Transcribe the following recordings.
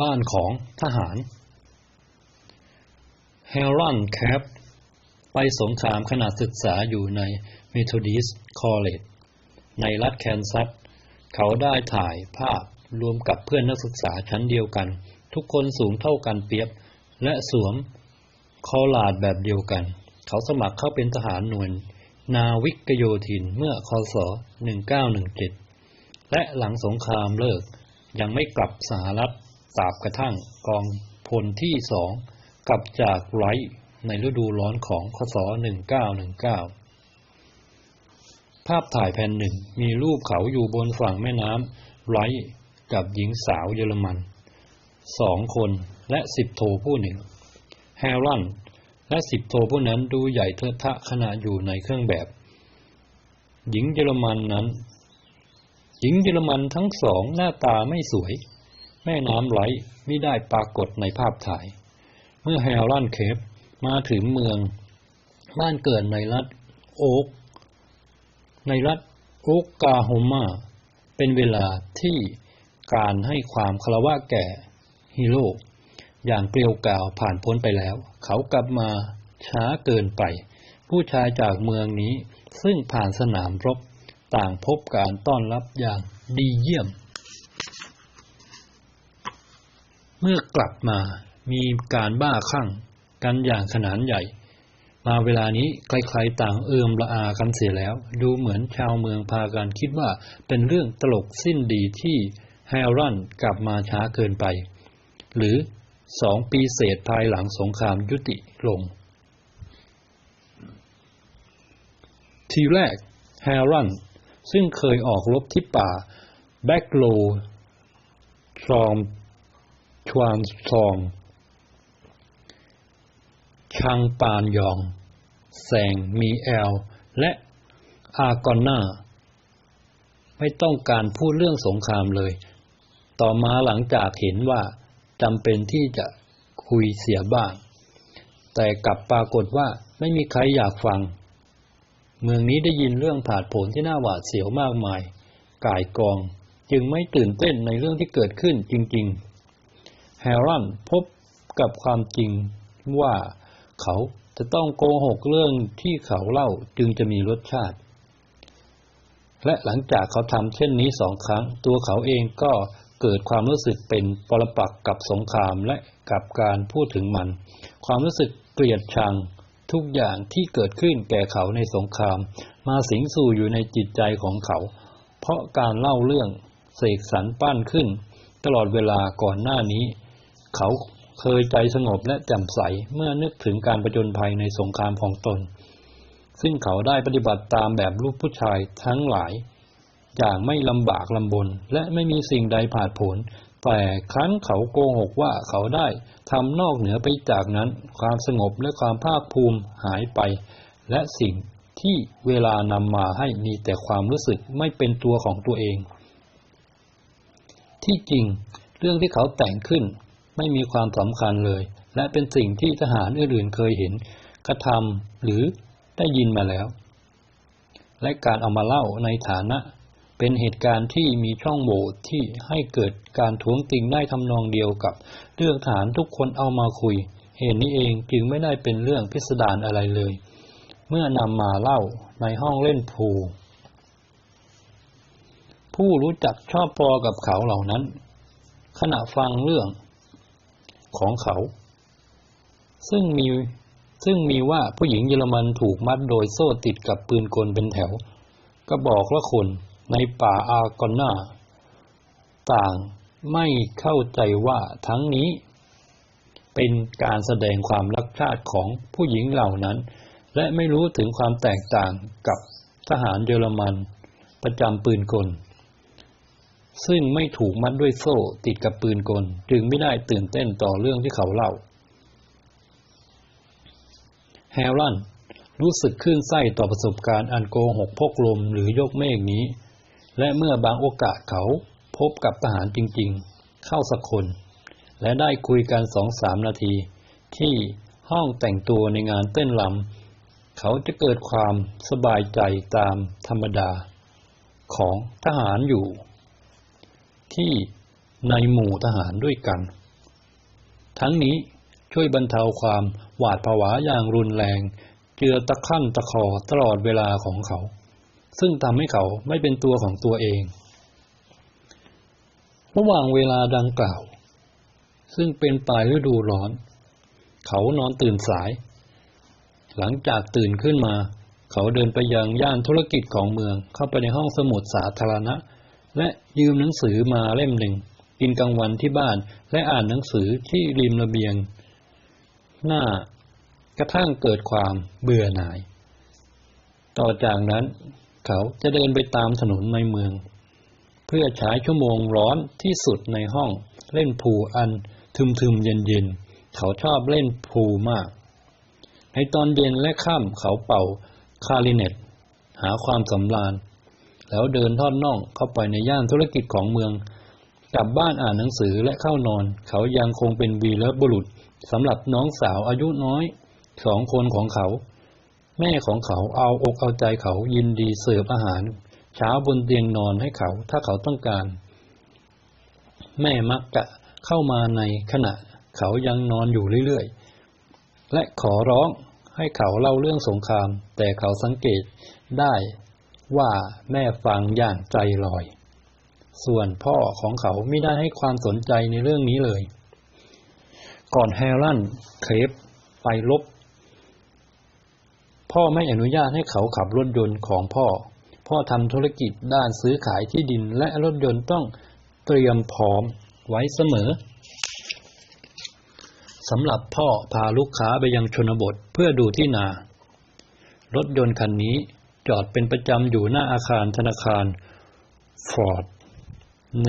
บ้านของทหารเฮลรอนแคปไปสงครามขณะศึกษาอยู่ใน Methodist College ในรัฐแคนซัส เขาได้ถ่ายภาพรวมกับเพื่อนนักศึกษาชั้นเดียวกัน ทุกคนสูงเท่ากันเปียบ และสวมคอลาดแบบเดียวกัน เขาสมัครเข้าเป็นทหารหน่วยนาวิกโยธินเมื่อคศ 1917 และหลังสงครามเลิกยังไม่กลับสหรัฐ ตราบกระทั่งกองพลที่สองกลับจากไรในฤดูร้อนของคศ 1919 ภาพถ่ายแผ่นหนึ่งมีรูปเขาอยู่บนฝั่งแม่น้ำไรกับหญิงสาวเยอรมันสองคนและสิบโทผู้หนึ่ง แฮร์รันและสิบโทผู้นั้นดูใหญ่เทอะทะขณะอยู่ในเครื่องแบบ หญิงเยอรมันนั้น หญิงเยอรมันทั้งสองหน้าตาไม่สวย แม่น้ำไหลไม่ได้ปรากฏในภาพถ่าย เมื่อแฮร์รันเคปมาถึงเมือง บ้านเกิดในรัฐโอ๊กในรัฐโอ๊กกาโฮมาเป็นเวลาที่การให้ความคารวะแก่ฮีโร่อย่างเกลียวกล่าวผ่านพ้นไปแล้ว เขากลับมาช้าเกินไป ผู้ชายจากเมืองนี้ซึ่งผ่านสนามรบต่างพบการต้อนรับอย่างดีเยี่ยม เมื่อกลับมามีการบ้าคลั่งกันอย่างขนานใหญ่ มาเวลานี้ใครๆต่างเอือมละอากันเสียแล้ว ดูเหมือนชาวเมืองพากันคิดว่าเป็นเรื่องตลกสิ้นดีที่แฮร์รันกลับมาช้าเกินไป หรือสองปีเศษภายหลังสงครามยุติลง ทีแรกแฮร์รันซึ่งเคยออกรบที่ป่าแบ็กโลทรอม ชวานทองชังปานยองแสงมีแอลและอากอนนาไม่ต้องการพูดเรื่องสงครามเลย ต่อมาหลังจากเห็นว่าจำเป็นที่จะคุยเสียบ้าง แต่กลับปรากฏว่าไม่มีใครอยากฟัง เมืองนี้ได้ยินเรื่องผาดผนที่น่าหวาดเสียวมากมายกายกองจึงไม่ตื่นเต้นในเรื่องที่เกิดขึ้นจริง ๆ แฮร์รันพบกับความจริงว่าเขาจะต้องโกหกเรื่องที่เขาเล่าจึงจะมีรสชาติ และหลังจากเขาทำเช่นนี้สองครั้ง ตัวเขาเองก็เกิดความรู้สึกเป็นปรปักษ์กับสงครามและกับการพูดถึงมัน ความรู้สึกเกลียดชังทุกอย่างที่เกิดขึ้นแก่เขาในสงคราม มาสิงสู่อยู่ในจิตใจของเขา เพราะการเล่าเรื่องเสกสรรปั้นขึ้น ตลอดเวลาก่อนหน้านี้ เขาเคยใจสงบและแจ่มใสเมื่อนึกถึงการประจนภัยในสงครามของตน ซึ่งเขาได้ปฏิบัติตามแบบรูปผู้ชายทั้งหลาย อย่างไม่ลำบากลำบน และไม่มีสิ่งใดผาดผล แต่ครั้งเขาโกหกว่าเขาได้ทำนอกเหนือไปจากนั้น ความสงบและความภาคภูมิหายไป และสิ่งที่เวลานำมาให้มีแต่ความรู้สึกไม่เป็นตัวของตัวเอง ที่จริง เรื่องที่เขาแต่งขึ้น ไม่มีความสำคัญเลย และเป็นสิ่งที่ทหารอื่นๆเคยเห็น กระทำหรือได้ยินมาแล้ว และการเอามาเล่าในฐานะ เป็นเหตุการณ์ที่มีช่องโหว่ที่ให้เกิดการท้วงติงได้ทำนองเดียวกับ เรื่องฐานทุกคนเอามาคุย เหตุนี้เองจึงไม่ได้เป็นเรื่องพิสดารอะไรเลย เมื่อนำมาเล่าในห้องเล่นพูผู้รู้จักชอบพอกับเขาเหล่านั้น ขณะฟังเรื่อง ของเขา ซึ่งมีซึ่งมีว่าผู้หญิงเยอรมันถูกมัดโดยโซ่ติดกับปืนกลเป็นแถวก็บอกละคนในป่าอากอนนาต่างไม่เข้าใจว่าทั้งนี้ เป็นการแสดงความรักชาติของผู้หญิงเหล่านั้น และไม่รู้ถึงความแตกต่างกับทหารเยอรมันประจำปืนกล ซึ่งไม่ถูกมัดด้วยโซ่ติดกับปืนกล จึงไม่ได้ตื่นเต้นต่อเรื่องที่เขาเล่า แฮร์รันรู้สึกขึ้นไส้ต่อประสบการณ์อันโกหกพกลมหรือยกเมฆนี้ และเมื่อบางโอกาสเขาพบกับทหารจริงๆ เข้าสักคน และได้คุยกันสองสามนาที ที่ห้องแต่งตัวในงานเต้นลำเขาจะเกิดความสบายใจตามธรรมดา ของทหารอยู่ ที่ในหมู่ทหารด้วยกัน ทั้งนี้ช่วยบรรเทาความหวาดผวาอย่างรุนแรง เจือตะขั้นตะคอตลอดเวลาของเขา ซึ่งทำให้เขาไม่เป็นตัวของตัวเอง ระหว่างเวลาดังกล่าว ซึ่งเป็นปลายฤดูร้อน เขานอนตื่นสาย หลังจากตื่นขึ้นมา เขาเดินไปยังย่านธุรกิจของเมืองเข้าไปในห้องสมุดสาธารณะ และยืมหนังสือมาเล่มหนึ่ง กินกลางวันที่บ้าน และอ่านหนังสือที่ริมระเบียง หน้ากระทั่งเกิดความเบื่อหน่าย ต่อจากนั้นเขาจะเดินไปตามถนนในเมือง เพื่อใช้ชั่วโมงร้อนที่สุดในห้อง เล่นพูอันทึมๆเย็นๆเขาชอบเล่นพูมาก ในตอนเย็นและค่ำเขาเป่าคาริเนตหาความสำราญ แล้วเดินทอดน่องเข้าไปในย่านธุรกิจของเมือง กลับบ้านอ่านหนังสือและเข้านอน เขายังคงเป็นวีรบุรุษสำหรับน้องสาวอายุน้อยสองคนของเขา แม่ของเขาเอาอกเอาใจเขายินดีเสิร์ฟอาหาร เช้าบนเตียงนอนให้เขาถ้าเขาต้องการ แม่มักจะเข้ามาในขณะ เขายังนอนอยู่เรื่อยๆ และขอร้องให้เขาเล่าเรื่องสงคราม แต่เขาสังเกตได้ ว่าแม่ฟังอย่างใจลอย ส่วนพ่อของเขาไม่ได้ให้ความสนใจในเรื่องนี้เลย ก่อนแฮร์รันเครปไปลบ พ่อไม่อนุญาตให้เขาขับรถยนต์ของพ่อ พ่อทำธุรกิจด้านซื้อขายที่ดินและรถยนต์ต้องเตรียมพร้อมไว้เสมอสำหรับพ่อพาลูกค้าไปยังชนบทเพื่อดูที่นา รถยนต์คันนี้ จอดเป็นประจำอยู่หน้าอาคารธนาคารฟอร์ดเน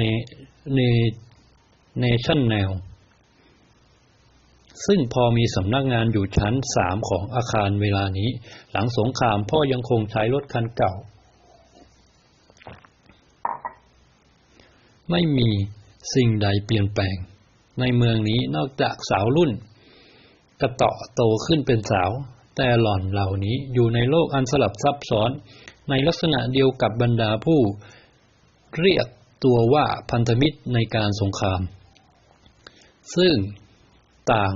เนเนชั่นแนลซึ่งพอมีสำนักงานอยู่ชั้นสามของอาคารเวลานี้ หลังสงครามพ่อยังคงใช้รถคันเก่า ไม่มีสิ่งใดเปลี่ยนแปลง ในเมืองนี้นอกจากสาวรุ่น กระเตาะโตขึ้นเป็นสาว แต่หล่อนเหล่านี้อยู่ในโลกอันสลับซับซ้อน ในลักษณะเดียวกับบรรดาผู้ เรียกตัวว่าพันธมิตรในการสงคราม ซึ่งต่าง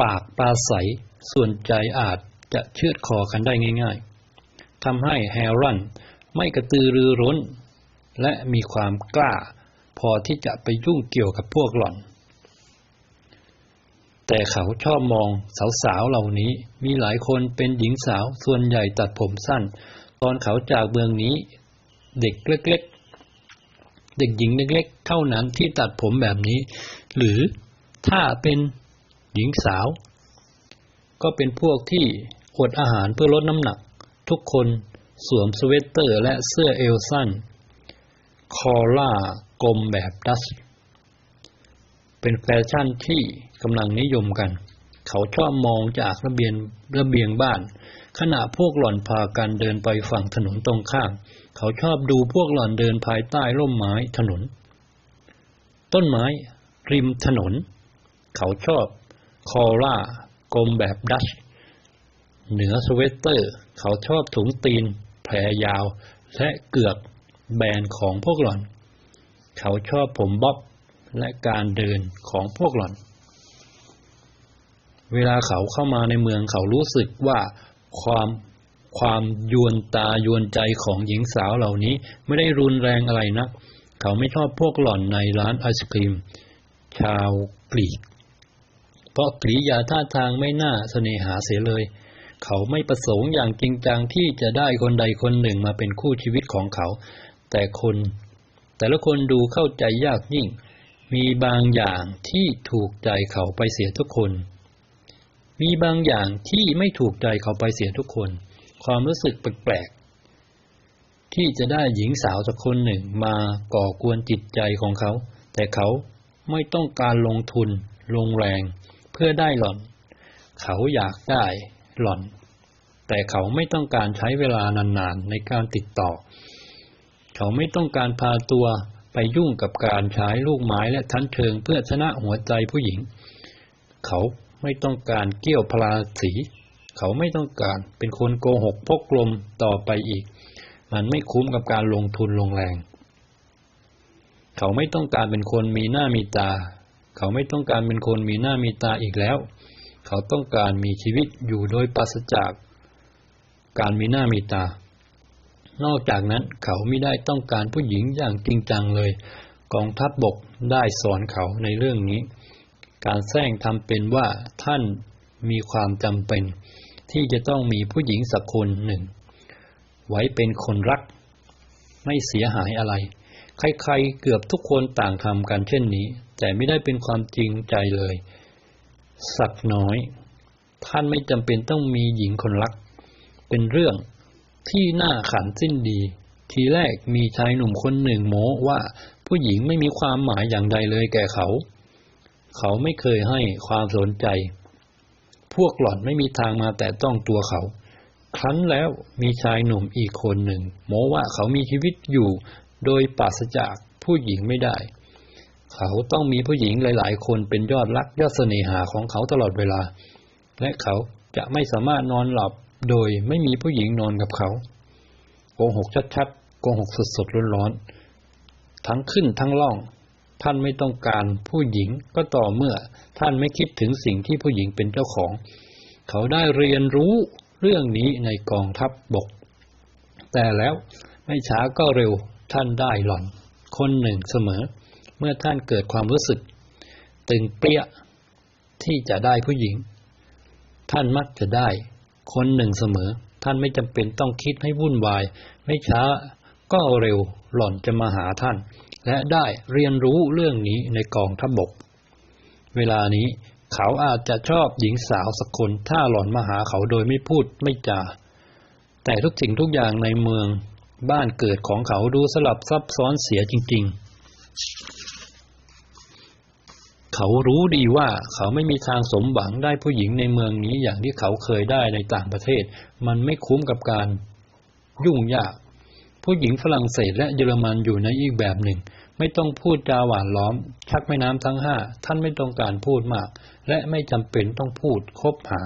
ปากปราศัยส่วนใจอาจจะเชือดคอกันได้ง่าย ๆทำให้แฮร์รันไม่กระตือรือร้น และมีความกล้า พอที่จะไปยุ่งเกี่ยวกับพวกหล่อน แต่เขาชอบมองสาวๆเหล่านี้ มีหลายคนเป็นหญิงสาวส่วนใหญ่ตัดผมสั้น ตอนเขาจากเมืองนี้ เด็กเล็กๆ เด็กหญิงเล็กๆ เท่านั้นที่ตัดผมแบบนี้ หรือถ้าเป็นหญิงสาว ก็เป็นพวกที่อดอาหารเพื่อลดน้ำหนัก ทุกคนสวมสเวตเตอร์และเสื้อเอวสั้น คอล่ากลมแบบดัสเป็นแฟชั่นที่ กำลังนิยมกัน เขาชอบมองจากระเบียงระเบียงบ้าน ขณะพวกหล่อนพากันเดินไปฝั่งถนนตรงข้าม เขาชอบดูพวกหล่อนเดินภายใต้ร่มไม้ถนน ต้นไม้ ริมถนน เขาชอบ คอล่ากลมแบบดัชเหนือสเวตเตอร์ เขาชอบถุงตีน แผลยาว และเกือกแบนของพวกหล่อน เขาชอบผมบ๊อบและการเดินของพวกหล่อน เวลาเขาเข้ามาในเมืองเขารู้สึกว่าความความยวนตายวนใจของหญิงสาวเหล่านี้ไม่ได้รุนแรงอะไรนัก เขาไม่ชอบพวกหล่อนในร้านไอศครีม ชาวกรีก เพราะกริยาท่าทางไม่น่าเสน่หาเสียเลย เขาไม่ประสงค์อย่างจริงจังที่จะได้คนใดคนหนึ่งมาเป็นคู่ชีวิตของเขา แต่คน แต่ละคนดูเข้าใจยากยิ่ง มีบางอย่างที่ถูกใจเขาไปเสียทุกคน มีบางอย่างที่ไม่ถูกใจเขาไปเสียทุกคน ความรู้สึกแปลกๆที่จะได้หญิงสาวสักคนหนึ่งมาก่อกวนจิตใจของเขา แต่เขาไม่ต้องการลงทุน ลงแรง เพื่อได้หล่อน เขาอยากได้หล่อน แต่เขาไม่ต้องการใช้เวลานานๆในการติดต่อ เขาไม่ต้องการพาตัวไปยุ่งกับการใช้ลูกไม้และทันเชิงเพื่อชนะหัวใจผู้หญิง เขา ไม่ต้องการเกี่ยวพลาสี เขาไม่ต้องการเป็นคนโกหกพกลมต่อไปอีก มันไม่คุ้มกับการลงทุนลงแรง เขาไม่ต้องการเป็นคนมีหน้ามีตา เขาไม่ต้องการเป็นคนมีหน้ามีตาอีกแล้ว เขาต้องการมีชีวิตอยู่โดยปราศจากการมีหน้ามีตา นอกจากนั้นเขาไม่ได้ต้องการผู้หญิงอย่างจริงจังเลย กองทัพบบกได้สอนเขาในเรื่องนี้ การแซงทำเป็นว่าท่านมีความจำเป็น ที่จะต้องมีผู้หญิงสักคนหนึ่ง ไว้เป็นคนรัก ไม่เสียหายอะไร ใครๆเกือบทุกคนต่างทำกันเช่นนี้ แต่ไม่ได้เป็นความจริงใจเลย สักน้อย ท่านไม่จำเป็นต้องมีหญิงคนรัก เป็นเรื่องที่น่าขันสิ้นดี ทีแรกมีชายหนุ่มคนหนึ่งโม้ว่าผู้หญิงไม่มีความหมายอย่างใดเลยแก่เขา เขาไม่เคยให้ความสนใจ พวกหล่อนไม่มีทางมาแต่ต้องตัวเขา ครั้นแล้วมีชายหนุ่มอีกคนหนึ่งโม้ว่าเขามีชีวิตอยู่โดยปราศจากผู้หญิงไม่ได้ เขาต้องมีผู้หญิงหลายๆ คนเป็นยอดรักยอดเสน่หาของเขาตลอดเวลา และเขาจะไม่สามารถนอนหลับโดยไม่มีผู้หญิงนอนกับเขาโกหกชัดๆโกหกสดๆร้อนๆทั้งขึ้นทั้งล่อง ท่านไม่ต้องการผู้หญิงก็ต่อเมื่อท่านไม่คิดถึงสิ่งที่ผู้หญิงเป็นเจ้าของ เขาได้เรียนรู้เรื่องนี้ในกองทัพบบก แต่แล้วไม่ช้าก็เร็วท่านได้หล่อน คนหนึ่งเสมอ เมื่อท่านเกิดความรู้สึก ตึงเปี้ยที่จะได้ผู้หญิง ท่านมักจะได้ คนหนึ่งเสมอ ท่านไม่จำเป็นต้องคิดให้วุ่นวาย ไม่ช้า ก็เร็วหล่อนจะมาหาท่าน และได้เรียนรู้เรื่องนี้ในกองทัพบบก เวลานี้เขาอาจจะชอบหญิงสาวสักคนถ้าหล่อนมาหาเขาโดยไม่พูดไม่จา แต่ทุกสิ่งทุกอย่างในเมืองบ้านเกิดของเขาดูสลับซับซ้อนเสียจริง ๆ เขารู้ดีว่าเขาไม่มีทางสมหวังได้ผู้หญิงในเมืองนี้อย่างที่เขาเคยได้ในต่างประเทศ มันไม่คุ้มกับการยุ่งยาก ผู้หญิงฝรั่งเศสและเยอรมันอยู่ในอีกแบบหนึ่ง ไม่ต้องพูดจาหวานล้อม ชักแม่น้ำทั้งห้าท่านไม่ต้องการพูดมาก และไม่จำเป็นต้องพูดคบหา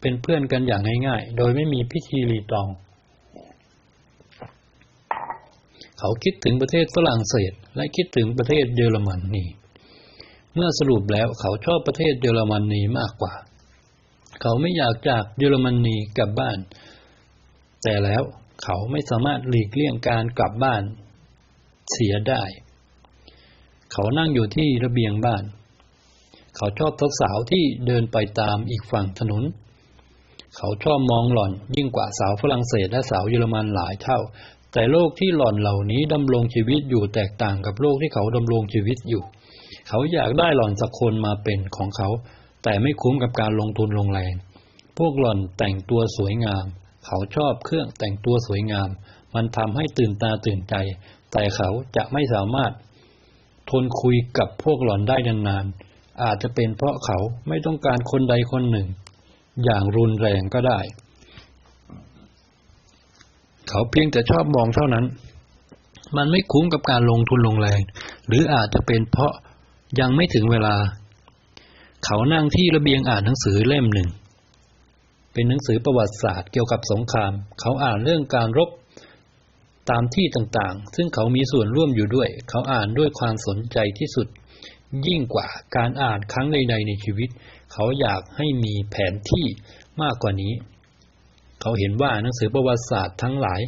เป็นเพื่อนกันอย่างง่ายๆ โดยไม่มีพิธีรีตอง เขาคิดถึงประเทศฝรั่งเศส และคิดถึงประเทศเยอรมนีเมื่อสรุปแล้วเขาชอบประเทศเยอรมนีมากกว่า เขาไม่อยากจากเยอรมนีกลับบ้าน แต่แล้ว เขาไม่สามารถหลีกเลี่ยงการกลับบ้าน เสียได้ เขานั่งอยู่ที่ระเบียงบ้าน เขาชอบสาวที่เดินไปตามอีกฝั่งถนน เขาชอบมองหล่อนยิ่งกว่าสาวฝรั่งเศสและสาวเยอรมันหลายเท่า แต่โลกที่หล่อนเหล่านี้ดำรงชีวิตอยู่แตกต่างกับโลกที่เขาดำรงชีวิตอยู่ เขาอยากได้หล่อนสักคนมาเป็นของเขา แต่ไม่คุ้มกับการลงทุนลงแรงพวกหล่อนแต่งตัวสวยงาม เขาชอบเครื่องแต่งตัวสวยงาม มันทำให้ตื่นตาตื่นใจ แต่เขาจะไม่สามารถ ทนคุยกับพวกหล่อนได้นานๆ อาจจะเป็นเพราะเขาไม่ต้องการคนใดคนหนึ่ง อย่างรุนแรงก็ได้ เขาเพียงแต่ชอบมองเท่านั้น มันไม่คุ้มกับการลงทุนลงแรง หรืออาจจะเป็นเพราะยังไม่ถึงเวลา เขานั่งที่ระเบียงอ่านหนังสือเล่มหนึ่ง เป็นหนังสือประวัติศาสตร์เกี่ยวกับสงคราม เขาอ่านเรื่องการรบตามที่ต่างๆ ซึ่งเขามีส่วนร่วมอยู่ด้วย เขาอ่านด้วยความสนใจที่สุด ยิ่งกว่าการอ่านครั้งใดๆในชีวิต เขาอยากให้มีแผนที่มากกว่านี้ เขาเห็นว่าหนังสือประวัติศาสตร์ทั้งหลาย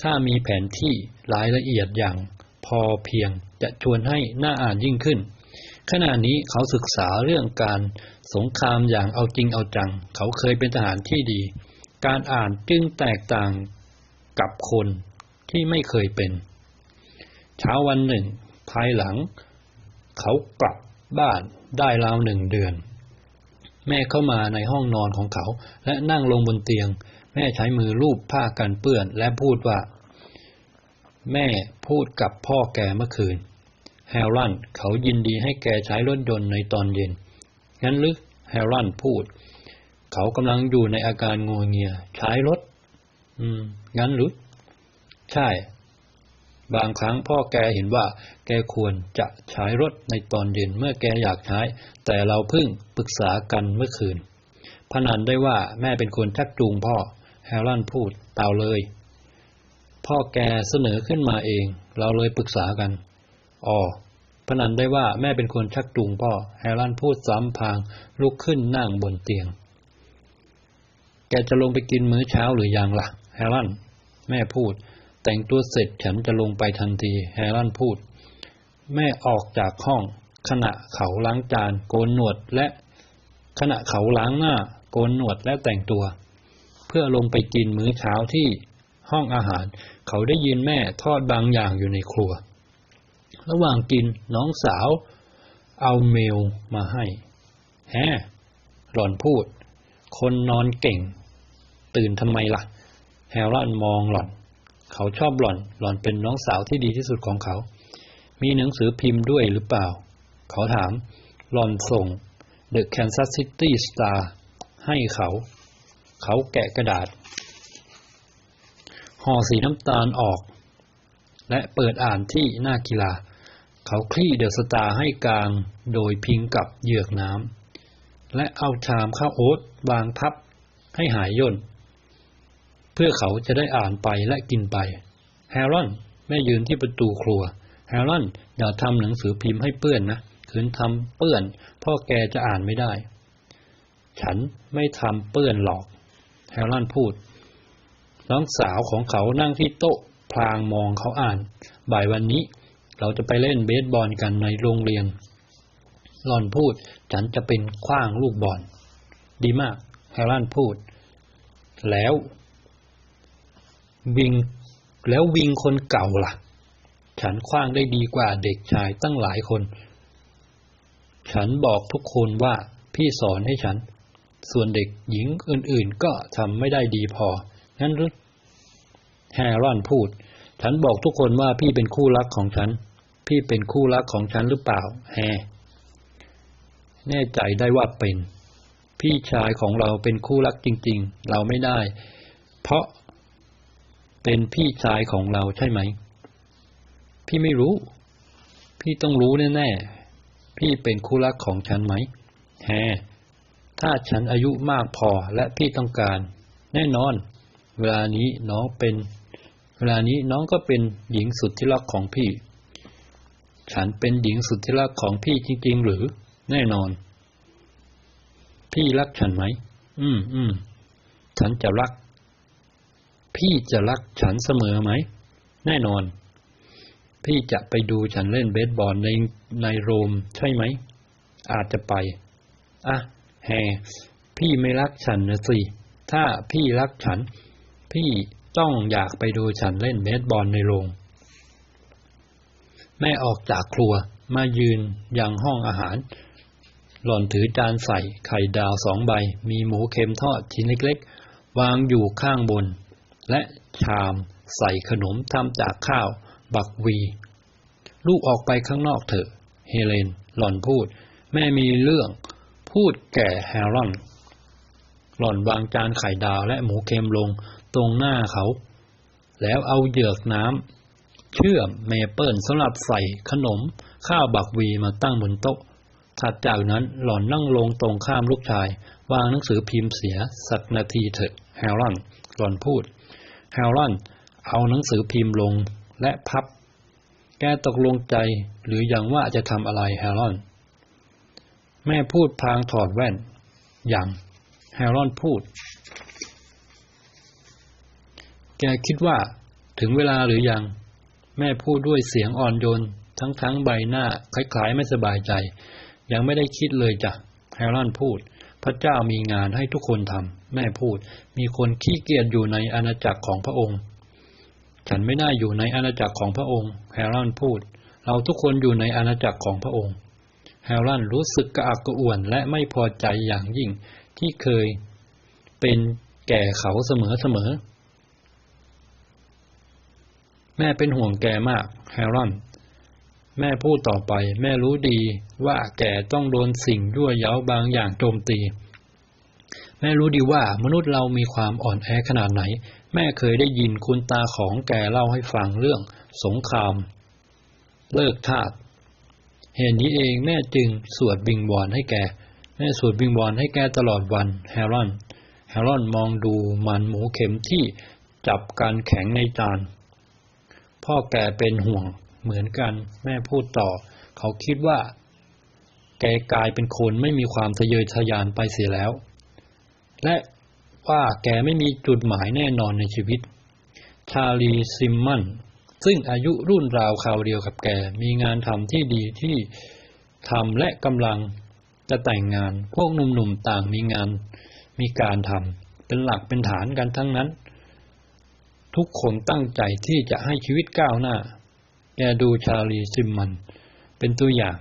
ถ้ามีแผนที่รายละเอียดอย่างพอเพียงจะชวนให้น่าอ่านยิ่งขึ้น ขณะนี้เขาศึกษาเรื่องการสงครามอย่างเอาจริงเอาจัง เขาเคยเป็นทหารที่ดี การอ่านจึงแตกต่างกับคนที่ไม่เคยเป็น เช้าวันหนึ่ง ภายหลัง เขากลับบ้านได้ราวหนึ่งเดือน แม่เข้ามาในห้องนอนของเขา และนั่งลงบนเตียง แม่ใช้มือลูบผ้ากันเปื้อนและพูดว่า แม่พูดกับพ่อแกเมื่อคืน แฮร์รันเขายินดีให้แกใช้รถยนต์ในตอนเย็น งั้นหรือแฮร์รันพูด เขากำลังอยู่ในอาการงัวงเงีย ใช้รถ อืม งั้นหรือ ใช่ บางครั้งพ่อแกเห็นว่า แกควรจะใช้รถในตอนเย็นเมื่อแกอยากใช้ แต่เราเพิ่งปรึกษากันเมื่อคืน พนันได้ว่าแม่เป็นคนชักจูงพ่อ แฮร์รันพูดเปล่าเลย พ่อแกเสนอขึ้นมาเอง เราเลยปรึกษากัน อ๋อพนันได้ว่าแม่เป็นคนชักจูงพ่อ แฮร์รันพูดซ้ำพางลุกขึ้นนั่งบนเตียง แกจะลงไปกินมื้อเช้าหรือยังละ่ะ แฮร์รันแม่พูด แต่งตัวเสร็จฉันจะลงไปทันที แฮร์รันพูด แม่ออกจากห้อง ขณะเขาล้างจาน โกนหนวดและ ขณะเขาล้างหน้า โกนหนวดและแต่งตัว เพื่อลงไปกินมื้อเช้าที่ห้องอาหาร เขาได้ยินแม่ทอดบางอย่างอยู่ในครัว ระหว่างกินน้องสาว เอาเมลมาให้ แฮหล่อนพูด คนนอนเก่ง ตื่นทำไมล่ะ แฮร์รันมองหล่อน เขาชอบหล่อน หล่อนเป็นน้องสาวที่ดีที่สุดของเขา มีหนังสือพิมพ์ด้วยหรือเปล่า เขาถาม หล่อนส่ง The Kansas City Star ให้เขา เขาแกะกระดาษห่อสีน้ำตาลออก และเปิดอ่านที่หน้ากีฬา เขาคลี่เดอะสตาร์ให้กลางโดยพิงกับเหยือกน้ำและเอาชามข้าวโอ๊ตวางทับให้หายย่น เพื่อเขาจะได้อ่านไปและกินไป แฮรอนแม่ยืนที่ประตูครัว แฮรอนอย่าทำหนังสือพิมพ์ให้เปื้อนนะคืนทำเปื้อน พ่อแกจะอ่านไม่ได้ ฉันไม่ทำเปื้อนหรอก แฮรอนพูด น้องสาวของเขานั่งที่โต๊ะพลางมองเขาอ่าน บ่ายวันนี้ เราจะไปเล่นเบสบอลกันในโรงเรียน หลอนพูด ฉันจะเป็นคว้างลูกบอล ดีมากแฮร์รันพูด แล้ว วิง แล้ววิงคนเก่าล่ะ ฉันคว้างได้ดีกว่าเด็กชายตั้งหลายคน ฉันบอกทุกคนว่าพี่สอนให้ฉัน ส่วนเด็กหญิงอื่นๆ ก็ทำไม่ได้ดีพอ งั้นหรือแฮร์รอนพูด ฉันบอกทุกคนว่าพี่เป็นคู่รักของฉัน พี่เป็นคู่รักของฉันหรือเปล่า แฮ แน่ใจได้ว่าเป็น พี่ชายของเราเป็นคู่รักจริง ๆ เราไม่ได้ เพราะเป็นพี่ชายของเราใช่ไหม พี่ไม่รู้ พี่ต้องรู้แน่ๆ พี่เป็นคู่รักของฉันไหม แฮ ถ้าฉันอายุมากพอและพี่ต้องการ แน่นอน เวลานี้น้องเป็น เวลานี้น้องก็เป็นหญิงสุดที่รักของพี่ ฉันเป็นหญิงสุดที่รักของพี่จริง ๆ หรือ แน่นอน พี่รักฉันไหม อืม อืม ฉันจะรัก พี่จะรักฉันเสมอไหม แน่นอน พี่จะไปดูฉันเล่นเบสบอลในในโรม ใช่ไหม อาจจะไป อะ แฮ พี่ไม่รักฉันนะสิ ถ้าพี่รักฉัน พี่ต้องอยากไปดูฉันเล่นเบสบอลในโรง แม่ออกจากครัวมายืนยังห้องอาหาร หล่อนถือจานใส่ไข่ดาวสองใบ มีหมูเค็มทอดชิ้นเล็กๆ วางอยู่ข้างบน และชามใส่ขนมทำจากข้าว บักวี ลูกออกไปข้างนอกเถอะ เฮเลน หล่อนพูด แม่มีเรื่อง พูดแก่แฮรอน หล่อนวางจานไข่ดาวและหมูเค็มลงตรงหน้าเขา แล้วเอาเหยือกน้ำ เชื่อมเมเปิลสำหรับใส่ขนม ข้าวบักวีมาตั้งบนโต๊ะ ถัดจากนั้นหล่อนนั่งลงตรงข้ามลูกชาย วางหนังสือพิมพ์เสีย สักนาทีเถอะแฮร์รอนหล่อนพูดแฮร์รอนเอาหนังสือพิมพ์ลงและพับ แกตกลงใจหรือยังว่าจะทำอะไรแฮร์รอน แม่พูดพางถอดแว่น อย่างแฮร์รอนพูด แกคิดว่าถึงเวลาหรือยัง แม่พูดด้วยเสียงอ่อนโยน ทั้งทั้งใบหน้าคล้ายๆไม่สบายใจ ยังไม่ได้คิดเลยจ้ะแฮร์รอนพูด พระเจ้ามีงานให้ทุกคนทำแม่พูด มีคนขี้เกียจอยู่ในอาณาจักรของพระองค์ ฉันไม่น่าอยู่ในอาณาจักรของพระองค์ แฮร์รอนพูด เราทุกคนอยู่ในอาณาจักรของพระองค์ แฮร์รอนรู้สึกกระอักกระอ่วนและไม่พอใจอย่างยิ่งที่เคยเป็นแก่เขาเสมอๆ แม่เป็นห่วงแกมาก แฮร์รอน แม่พูดต่อไป แม่รู้ดีว่าแกต้องโดนสิ่งยั่วเย้าบางอย่างโจมตี แม่รู้ดีว่ามนุษย์เรามีความอ่อนแอขนาดไหน แม่เคยได้ยินคุณตาของแกเล่าให้ฟังเรื่อง สงคราม เลิกทาสเหตุนี้เองแม่จึงสวดวิงวอนให้แก แม่สวดวิงวอนให้แกตลอดวัน แฮร์รอน แฮร์รอนมองดูมันหมูเข็มที่จับกันแข็งในจาน พ่อแกเป็นห่วงเหมือนกัน แม่พูดต่อ เขาคิดว่า แกกลายเป็นคนไม่มีความทะเยอทะยานไปเสียแล้ว และว่าแกไม่มีจุดหมายแน่นอนในชีวิต ชาลีซิมมัน ซึ่งอายุรุ่นราวคราวเดียวกับแก มีงานทำที่ดีที่ทำและกำลังจะแต่งงาน พวกหนุ่มๆต่างมีงานมีการทำเป็นหลักเป็นฐานกันทั้งนั้น ทุกคนตั้งใจที่จะให้ชีวิตก้าวหน้า แกดูชาลีซิมมัน เป็นตัวอย่าง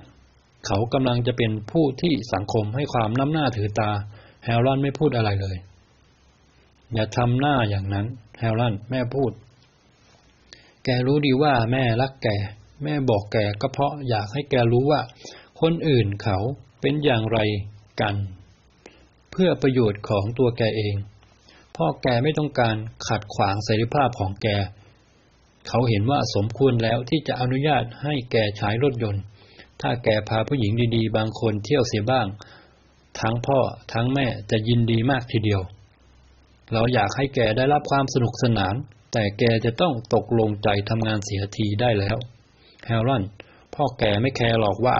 เขากำลังจะเป็นผู้ที่สังคมให้ความน้ำหน้าถือตา แฮร์รอนไม่พูดอะไรเลย อย่าทำหน้าอย่างนั้น แฮร์รอนแม่พูด แกรู้ดีว่าแม่รักแก แม่บอกแกก็เพราะอยากให้แกรู้ว่า คนอื่นเขาเป็นอย่างไรกัน เพื่อประโยชน์ของตัวแกเอง พ่อแกไม่ต้องการขัดขวางเสรีภาพของแก เขาเห็นว่าสมควรแล้วที่จะอนุญาตให้แกใช้รถยนต์ ถ้าแกพาผู้หญิงดีๆ บางคนเที่ยวเสียบ้าง ทั้งพ่อทั้งแม่จะยินดีมากทีเดียว เราอยากให้แกได้รับความสนุกสนาน แต่แกจะต้องตกลงใจทำงานเสียทีได้แล้ว แฮร์รอนพ่อแกไม่แคร์หรอกว่า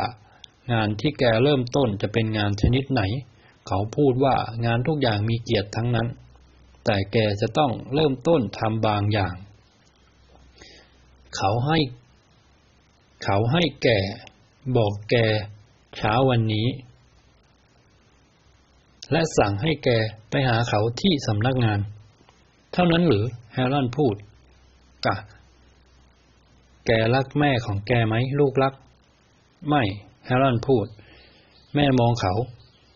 งานที่แกเริ่มต้นจะเป็นงานชนิดไหน เขาพูดว่างานทุกอย่างมีเกียรติทั้งนั้น แต่แกจะต้องเริ่มต้นทำบางอย่าง เขาให้ เขาให้แกบอกแกเช้าวันนี้ และสั่งให้แกไปหาเขาที่สำนักงาน เท่านั้นหรือแฮร์รอนพูดกะ แกรักแม่ของแกไหมลูกรัก ไม่แฮร์รอนพูด แม่มองเขา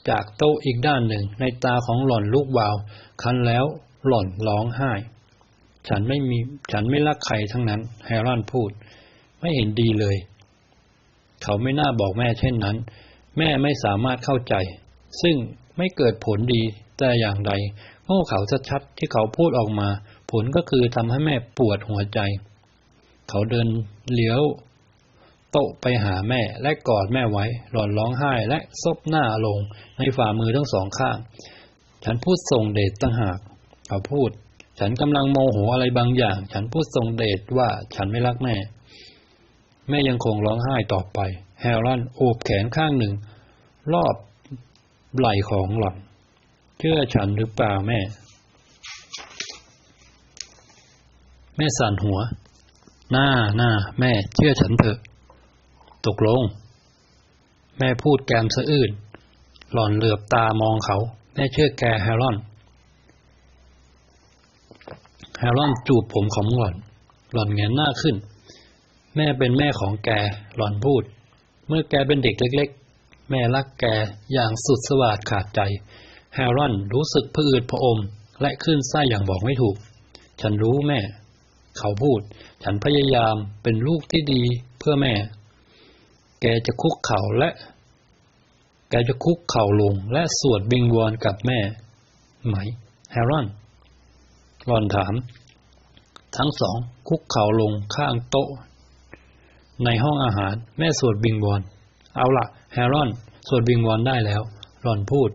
จากโต๊ะอีกด้านหนึ่งในตาของหล่อนลูกวาว คันแล้วหล่อนร้องไห้ ฉันไม่มีฉันไม่รักใครทั้งนั้น แฮร์รอนพูด ไม่เห็นดีเลย เขาไม่น่าบอกแม่เช่นนั้น แม่ไม่สามารถเข้าใจ ซึ่งไม่เกิดผลดีแต่อย่างใดโง่เขาชัดๆที่เขาพูดออกมา ผลก็คือทำให้แม่ปวดหัวใจ เขาเดินเลี้ยว โต๊ะไปหาแม่และกอดแม่ไว้ หล่อนร้องไห้และซบหน้าลงในฝ่ามือทั้งสองข้าง ฉันพูดส่งเดชตั้งหาก เขาพูด ฉันกำลังโมโหอะไรบางอย่าง ฉันพูดส่งเดชว่าฉันไม่รักแม่ แม่ยังคงร้องไห้ต่อไป แฮร์รอนโอบแขนข้างหนึ่ง รอบไหล่ของหล่อน เชื่อฉันหรือเปล่าแม่ แม่สั่นหัว หน้าหน้าแม่เชื่อฉันเถอะ ตกลง แม่พูดแกมสะอื้นหล่อนเหลือบตามองเขา แม่เชื่อแกแฮร์รอน แฮร์รอนจูบผมของหล่อน หล่อนเงยหน้าขึ้น แม่เป็นแม่ของแก หล่อนพูด เมื่อแกเป็นเด็กเล็ก ๆ แม่รักแกอย่างสุดสวาดขาดใจ แฮร์รอนรู้สึกพืดพระอมและขึ้นไส้อย่างบอกไม่ถูก ฉันรู้แม่ เขาพูด ฉันพยายามเป็นลูกที่ดีเพื่อแม่ แกจะคุกเข่าและ แกจะคุกเข่าลงและสวดบิงวอนกับแม่ ไหม แฮรอนหลอนถาม ทั้งสองคุกเข่าลงข้างโต๊ะ ในห้องอาหารแม่สวดบิงวอน เอาละแฮรอนสวดบิงวอนได้แล้วหลอนพูด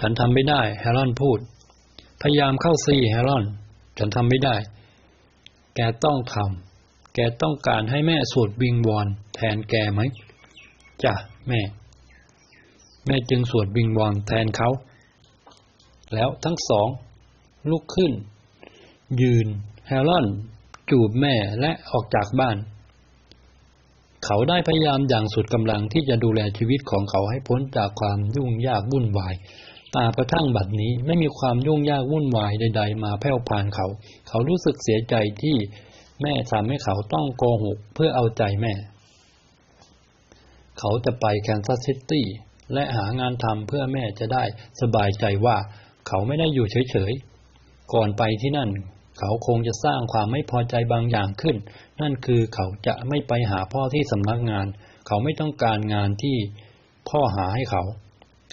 ฉันทำไม่ได้ แฮรอนพูด พยายามเข้าซีแฮร์รอน ฉันทำไม่ได้ แกต้องทำแกต้องการให้แม่สวดบิงวอนแทนแกไหม จ้ะแม่ แม่จึงสวดบิงวอนแทนเขา แล้วทั้งสอง ลุกขึ้น ยืนแฮร์รอนจูบแม่และออกจากบ้าน เขาได้พยายามอย่างสุดกำลังที่จะดูแลชีวิตของเขาให้พ้นจากความยุ่งยากวุ่นวายตากระทั่งบัดนี้ไม่มีความยุ่งยากวุ่นวายใด ๆ มาแผ่วพานเขา เขารู้สึกเสียใจที่แม่ทำให้เขาต้องโกหกเพื่อเอาใจแม่ เขาจะไปแคนซัสซิตี้และหางานทำเพื่อแม่จะได้สบายใจว่าเขาไม่ได้อยู่เฉยๆ ก่อนไปที่นั่น เขาคงจะสร้างความไม่พอใจบางอย่างขึ้น นั่นคือเขาจะไม่ไปหาพ่อที่สำนักงาน เขาไม่ต้องการงานที่พ่อหาให้เขา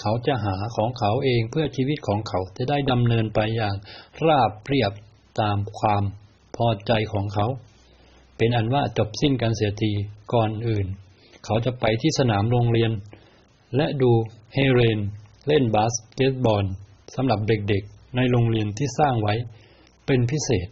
เขาจะหาของเขาเองเพื่อชีวิตของเขาจะได้ดำเนินไปอย่างราบเรียบตามความพอใจของเขา เป็นอันว่าจบสิ้นกันเสียทีก่อนอื่น เขาจะไปที่สนามโรงเรียน และดูเฮเรน เล่นบาสเกตบอลสำหรับเด็กๆ ในโรงเรียนที่สร้างไว้เป็นพิเศษ